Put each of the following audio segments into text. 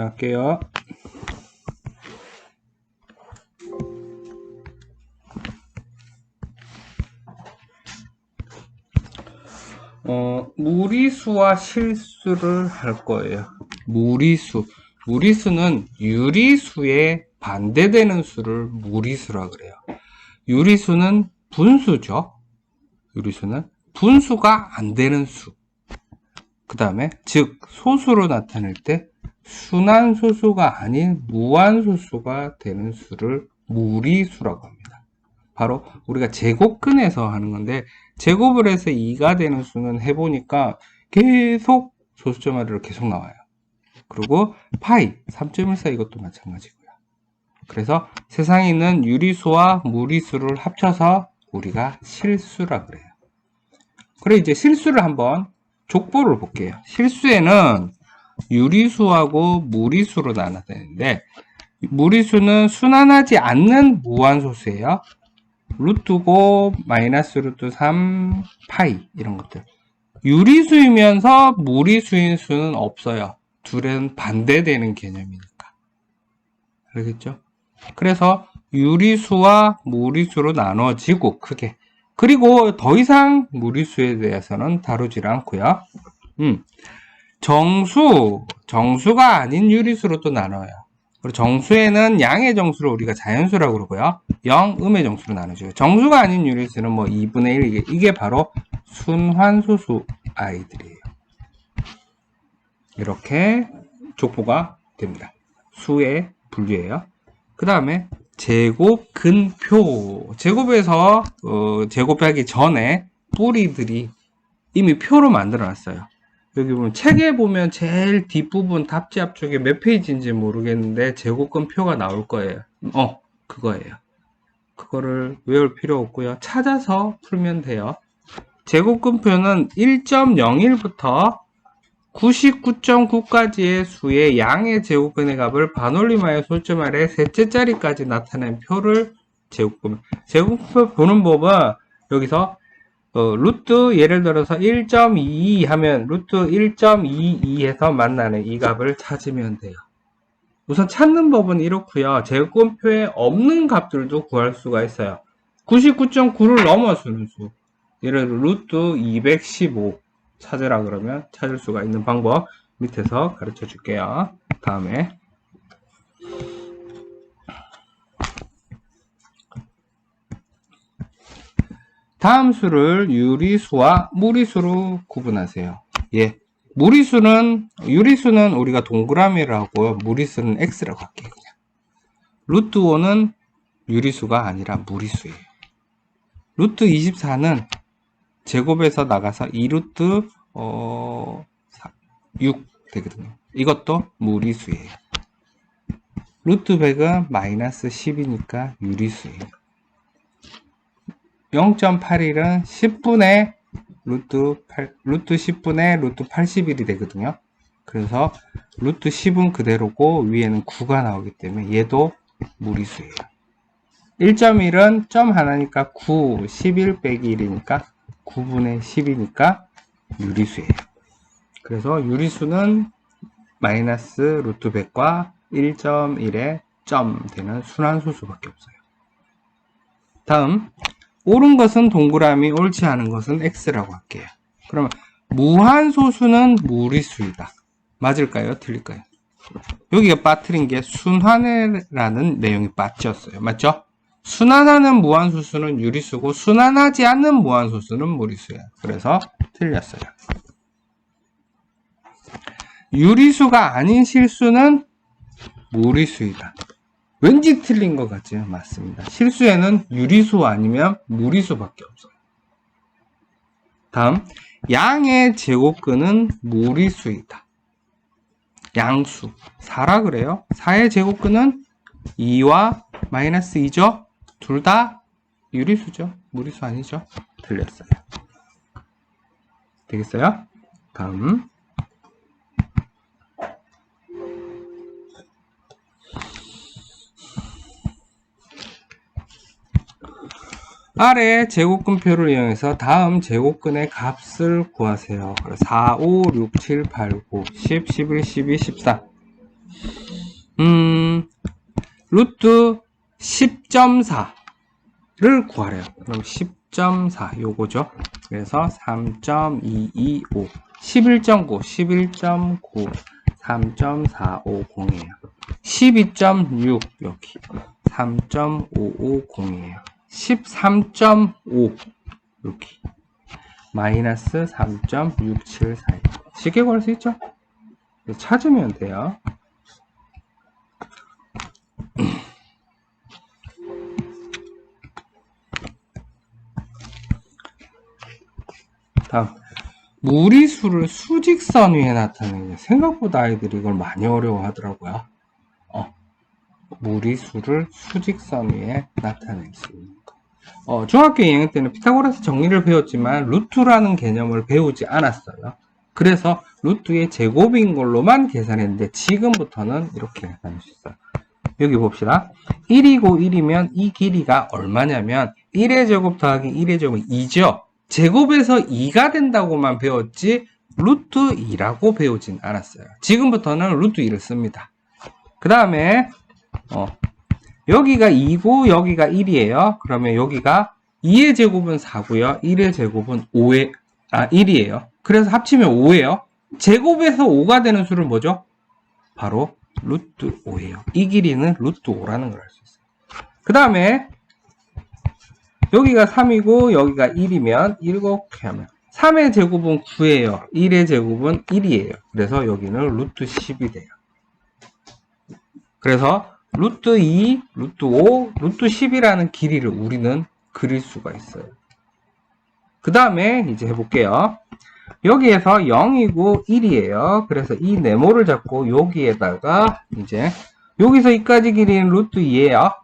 할게요. 어, 무리수와 실수를 할 거예요. 무리수. 무리수는 유리수에 반대되는 수를 무리수라 그래요. 유리수는 분수죠. 유리수는 분수가 안 되는 수. 그 다음에, 즉, 소수로 나타낼 때 순환소수가 아닌 무한소수가 되는 수를 무리수라고 합니다. 바로 우리가 제곱근에서 하는 건데, 제곱을 해서 2가 되는 수는 해보니까 계속 소수점 아래로 계속 나와요. 그리고 파이 3.14 이것도 마찬가지고요. 그래서 세상에 있는 유리수와 무리수를 합쳐서 우리가 실수라 그래요. 그래 이제 실수를 한번 족보를 볼게요. 실수에는 유리수하고 무리수로 나눠되는데 무리수는 순환하지 않는 무한소수예요. 루트고 마이너스 루트 3 파이 이런 것들 유리수이면서 무리수인 수는 없어요. 둘은 반대되는 개념이니까 알겠죠? 그래서 유리수와 무리수로 나눠지고 크게 그리고 더 이상 무리수에 대해서는 다루질 않고요. 음, 정수 정수가 아닌 유리수로 또 나눠요. 그리고 정수에는 양의 정수를 우리가 자연수라고 그러고요. 0, 음의 정수로 나누죠. 정수가 아닌 유리수는 뭐 2분의 1, 이게, 이게 바로 순환소수 아이들이에요. 이렇게 족보가 됩니다. 수의 분류예요. 그 다음에 제곱, 근표. 제곱에서 어, 제곱하기 전에 뿌리들이 이미 표로 만들어 놨어요. 여기 보면 책에 보면 제일 뒷부분 답지 앞쪽에 몇 페이지인지 모르겠는데 제곱근 표가 나올 거예요. 어, 그거예요. 그거를 외울 필요 없고요. 찾아서 풀면 돼요. 제곱근표는 1.01부터 99.9까지의 수의 양의 제곱근의 값을 반올림하여 솔점 아래 셋째 자리까지 나타낸 표를 제곱근 제곱표 보는 법은 여기서 어, 루트 예를 들어서 1.22 하면 루트 1.22에서 만나는 이 값을 찾으면 돼요. 우선 찾는 법은 이렇고요. 제곱표에 없는 값들도 구할 수가 있어요. 99.9를 넘어서는 수. 예를 들어 루트 215 찾으라 그러면 찾을 수가 있는 방법 밑에서 가르쳐 줄게요. 다음에 다음 수를 유리수와 무리수로 구분하세요. 예. 무리수는, 유리수는 우리가 동그라미라고 하고요. 무리수는 X라고 할게요. 그냥. 루트 5는 유리수가 아니라 무리수예요. 루트 24는 제곱에서 나가서 2루트, 어, 6 되거든요. 이것도 무리수예요. 루트 100은 마이너스 10이니까 유리수예요. 0.81은 10분의 루트 8, 루트 10분의 루트 81이 되거든요. 그래서 루트 10은 그대로고 위에는 9가 나오기 때문에 얘도 무리수예요. 1.1은 점 하나니까 9, 11 빼기 1이니까 9분의 10이니까 유리수예요. 그래서 유리수는 마이너스 루트 100과 1.1의 점 되는 순환소수밖에 없어요. 다음 옳은 것은 동그라미, 옳지 않은 것은 X라고 할게요. 그러면 무한소수는 무리수이다. 맞을까요? 틀릴까요? 여기가 빠뜨린 게 순환이라는 내용이 빠졌어요. 맞죠? 순환하는 무한소수는 유리수고 순환하지 않는 무한소수는 무리수예요. 그래서 틀렸어요. 유리수가 아닌 실수는 무리수이다. 왠지 틀린 것 같지요? 맞습니다. 실수에는 유리수 아니면 무리수밖에 없어요. 다음, 양의 제곱근은 무리수이다. 양수. 4라 그래요. 4의 제곱근은 2와 마이너스 2죠? 둘 다 유리수죠? 무리수 아니죠? 틀렸어요. 되겠어요? 다음. 아래 제곱근표를 이용해서 다음 제곱근의 값을 구하세요. 4, 5, 6, 7, 8, 9, 10, 11, 12, 14. 음, 루트 10.4를 구하래요. 그럼 10.4 요거죠. 그래서 3.225, 11.9, 11.9, 3.450이에요. 12.6 여기 3.550이에요. 13.5 여기 마이너스 3.674 쉽게 구할 수 있죠? 찾으면 돼요. 다음 무리수를 수직선 위에 나타내는 생각보다 아이들이 이걸 많이 어려워하더라고요. 어, 무리수를 수직선 위에 나타낼 수 있는 거. 어, 중학교 2학년 때는 피타고라스 정리를 배웠지만 루트라는 개념을 배우지 않았어요. 그래서 루트의 제곱인 걸로만 계산했는데 지금부터는 이렇게 계산할 수 있어요. 여기 봅시다. 1이고 1이면 이 길이가 얼마냐면 1의 제곱 더하기 1의 제곱은 2죠. 제곱에서 2가 된다고만 배웠지 루트 2라고 배우진 않았어요. 지금부터는 루트 2를 씁니다. 그 다음에 어, 여기가 2고 여기가 1이에요. 그러면 여기가 2의 제곱은 4고요. 1의 제곱은 5에 아 1이에요. 그래서 합치면 5예요. 제곱에서 5가 되는 수를 뭐죠? 바로 루트 5예요. 이 길이는 루트 5라는 걸 알 수 있어요. 그 다음에 여기가 3이고 여기가 1이면 이렇게 하면 3의 제곱은 9예요. 1의 제곱은 1이에요. 그래서 여기는 루트 10이 돼요. 그래서 루트 2, 루트 5, 루트 10이라는 길이를 우리는 그릴 수가 있어요. 그 다음에 이제 해볼게요. 여기에서 0이고 1이에요. 그래서 이 네모를 잡고 여기에다가 이제 여기서 이까지 길이는 루트 2예요.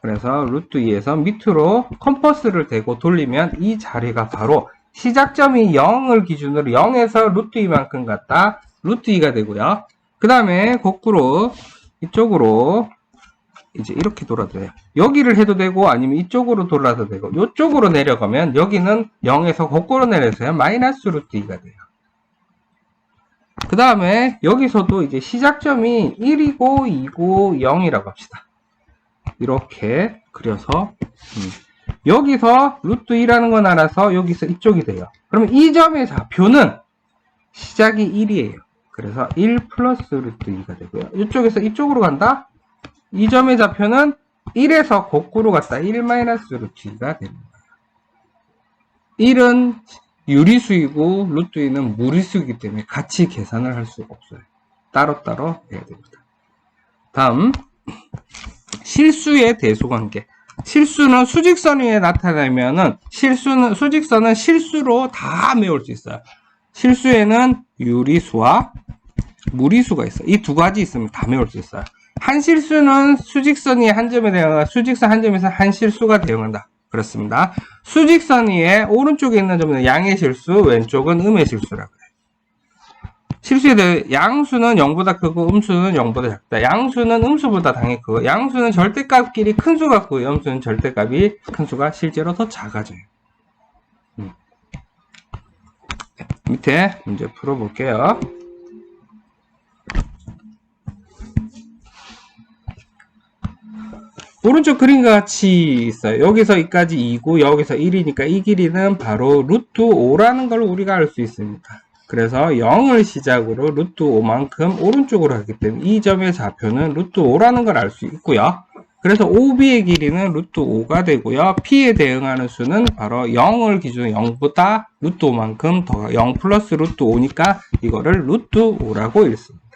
그래서 루트 2에서 밑으로 컴퍼스를 대고 돌리면 이 자리가 바로 시작점이 0을 기준으로 0에서 루트 2만큼 갔다 루트 2가 되고요. 그 다음에 거꾸로 이쪽으로 이제 이렇게 돌아도 돼요. 여기를 해도 되고 아니면 이쪽으로 돌아도 되고 이쪽으로 내려가면 여기는 0에서 거꾸로 내려서요. 마이너스 루트 2가 돼요. 그 다음에 여기서도 이제 시작점이 1이고 2고 0이라고 합시다. 이렇게 그려서 음. 여기서 루트 2라는 건 알아서 여기서 이쪽이 돼요. 그러면 이 점의 좌표는 시작이 1이에요. 그래서 1 플러스 루트 2가 되고요. 이쪽에서 이쪽으로 간다? 이 점의 좌표는 1에서 거꾸로 갔다 1 마이너스 루트 2가 됩니다. 1은 유리수이고 루트 2는 무리수이기 때문에 같이 계산을 할 수가 없어요. 따로따로 해야 됩니다. 다음 실수의 대소관계 실수는 수직선 위에 나타나면은 실수는 수직선은 실수로 다 메울 수 있어요. 실수에는 유리수와 무리수가 있어요. 이 두 가지 있으면 다 메울 수 있어요. 한 실수는 수직선 위에 한 점에 대응한다. 수직선 한 점에서 한 실수가 대응한다. 그렇습니다. 수직선 위에 오른쪽에 있는 점은 양의 실수, 왼쪽은 음의 실수라고 해요. 실수에 대해 양수는 0보다 크고 음수는 0보다 작다. 양수는 음수보다 당연히 크고 양수는 절대값끼리 큰 수 같고 음수는 절대값이 큰 수가 실제로 더 작아져요. 음. 밑에 문제 풀어볼게요. 오른쪽 그림과 같이 있어요. 여기서 이까지 2고 여기서 1이니까 이 길이는 바로 루트 5라는 걸 우리가 알 수 있습니다. 그래서 0을 시작으로 루트 5만큼 오른쪽으로 하기 때문에 이 점의 좌표는 루트 5라는 걸 알 수 있고요. 그래서 OB의 길이는 루트 5가 되고요. P에 대응하는 수는 바로 0을 기준으로 0보다 루트 5만큼 더 0 플러스 루트 5니까 이거를 루트 5라고 읽습니다.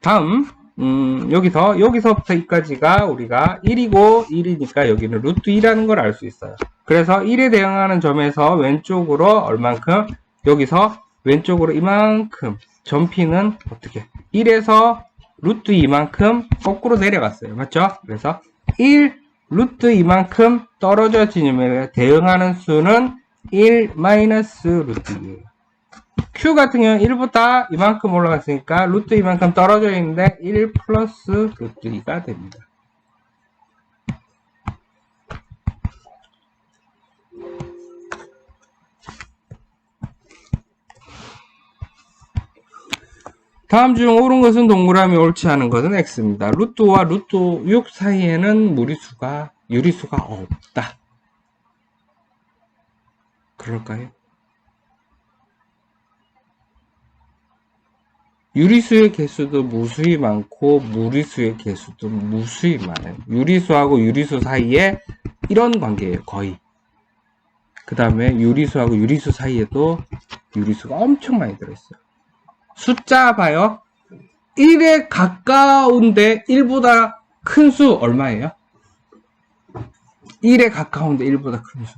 다음 음, 여기서 여기서부터 여기까지가 우리가 1이고 1이니까 여기는 루트 2라는 걸 알 수 있어요. 그래서 1에 대응하는 점에서 왼쪽으로 얼만큼 여기서 왼쪽으로 이만큼 점피는 어떻게 1에서 루트 2만큼 거꾸로 내려갔어요. 맞죠? 그래서 1 루트 2만큼 떨어져진 점에 대응하는 수는 1 마이너스 루트 2예요. Q 같은 경우는 1보다 이만큼 올라갔으니까 루트 이만큼 떨어져 있는데 1 플러스 루트 2가 됩니다. 다음 중 옳은 것은 동그라미 옳지 않은 것은 X입니다. 루트 5와 루트 6 사이에는 무리수가, 유리수가 없다. 그럴까요? 유리수의 개수도 무수히 많고 무리수의 개수도 무수히 많아요. 유리수하고 유리수 사이에 이런 관계예요. 거의. 그 다음에 유리수하고 유리수 사이에도 유리수가 엄청 많이 들어있어요. 숫자 봐요. 1에 가까운데 1보다 큰 수 얼마예요? 1에 가까운데 1보다 큰 수.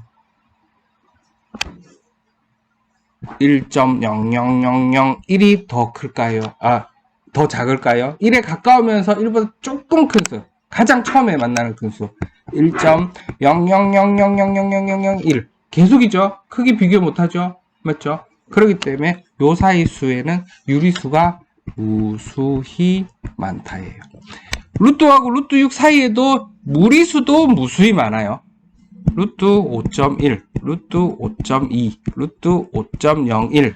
1.0001이 더 클까요? 아, 더 작을까요? 1에 가까우면서 1보다 조금 큰 수. 가장 처음에 만나는 큰 수. 1.0000000001. 계속이죠. 크기 비교 못하죠. 맞죠? 그렇기 때문에 요 사이 수에는 유리수가 무수히 많다예요. 루트하고 루트 6 사이에도 무리수도 무수히 많아요. 루트 5.1, 루트 5.2, 루트 5.01.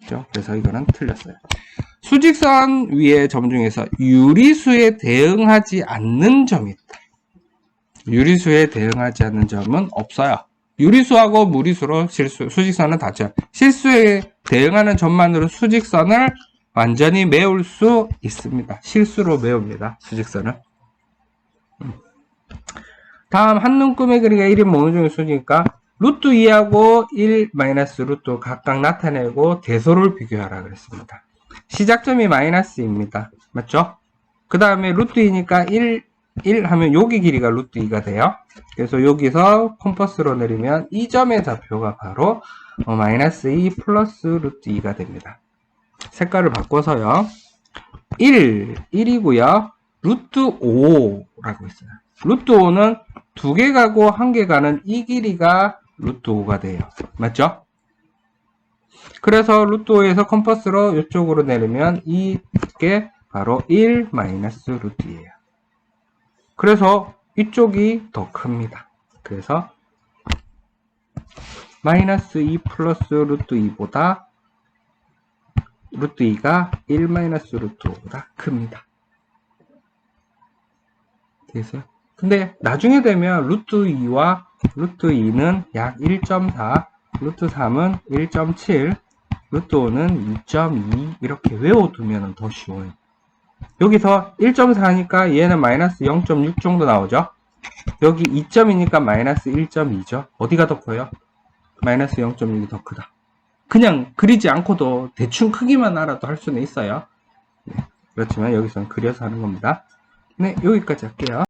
그죠? 그래서 이거는 틀렸어요. 수직선 위의 점 중에서 유리수에 대응하지 않는 점이 있다. 유리수에 대응하지 않는 점은 없어요. 유리수하고 무리수로 실수, 수직선은 닿죠. 실수에 대응하는 점만으로 수직선을 완전히 메울 수 있습니다. 실수로 메웁니다. 수직선을. 음. 다음 한눈 꿈의 그리가 1인 모노 중의 수니까 루트 2하고 1 마이너스 루트 각각 나타내고 대소를 비교하라 그랬습니다. 시작점이 마이너스입니다. 맞죠? 그 다음에 루트 2니까 1, 1 하면 여기 길이가 루트 2가 돼요. 그래서 여기서 컴퍼스로 내리면 이 점의 좌표가 바로 어, 마이너스 2 플러스 루트 2가 됩니다. 색깔을 바꿔서요. 1, 1이고요. 루트 5라고 있어요. 루트 5는 두 개 가고 한 개 가는 이 길이가 루트 5가 돼요. 맞죠? 그래서 루트 5에서 컴퍼스로 이쪽으로 내리면 이게 바로 1 마이너스 루트 2예요. 그래서 이쪽이 더 큽니다. 그래서 마이너스 2 플러스 루트 2보다 루트 2가 1 마이너스 루트 5보다 큽니다. 됐어요? 근데 나중에 되면 루트 2와 루트 2는 약 1.4, 루트 3은 1.7, 루트 5는 2.2 이렇게 외워두면 더 쉬워요. 여기서 1.4니까 얘는 마이너스 0.6 정도 나오죠? 여기 2점이니까 마이너스 1.2죠? 어디가 더 커요? 마이너스 0.6이 더 크다. 그냥 그리지 않고도 대충 크기만 알아도 할 수는 있어요. 네, 그렇지만 여기서는 그려서 하는 겁니다. 네, 여기까지 할게요.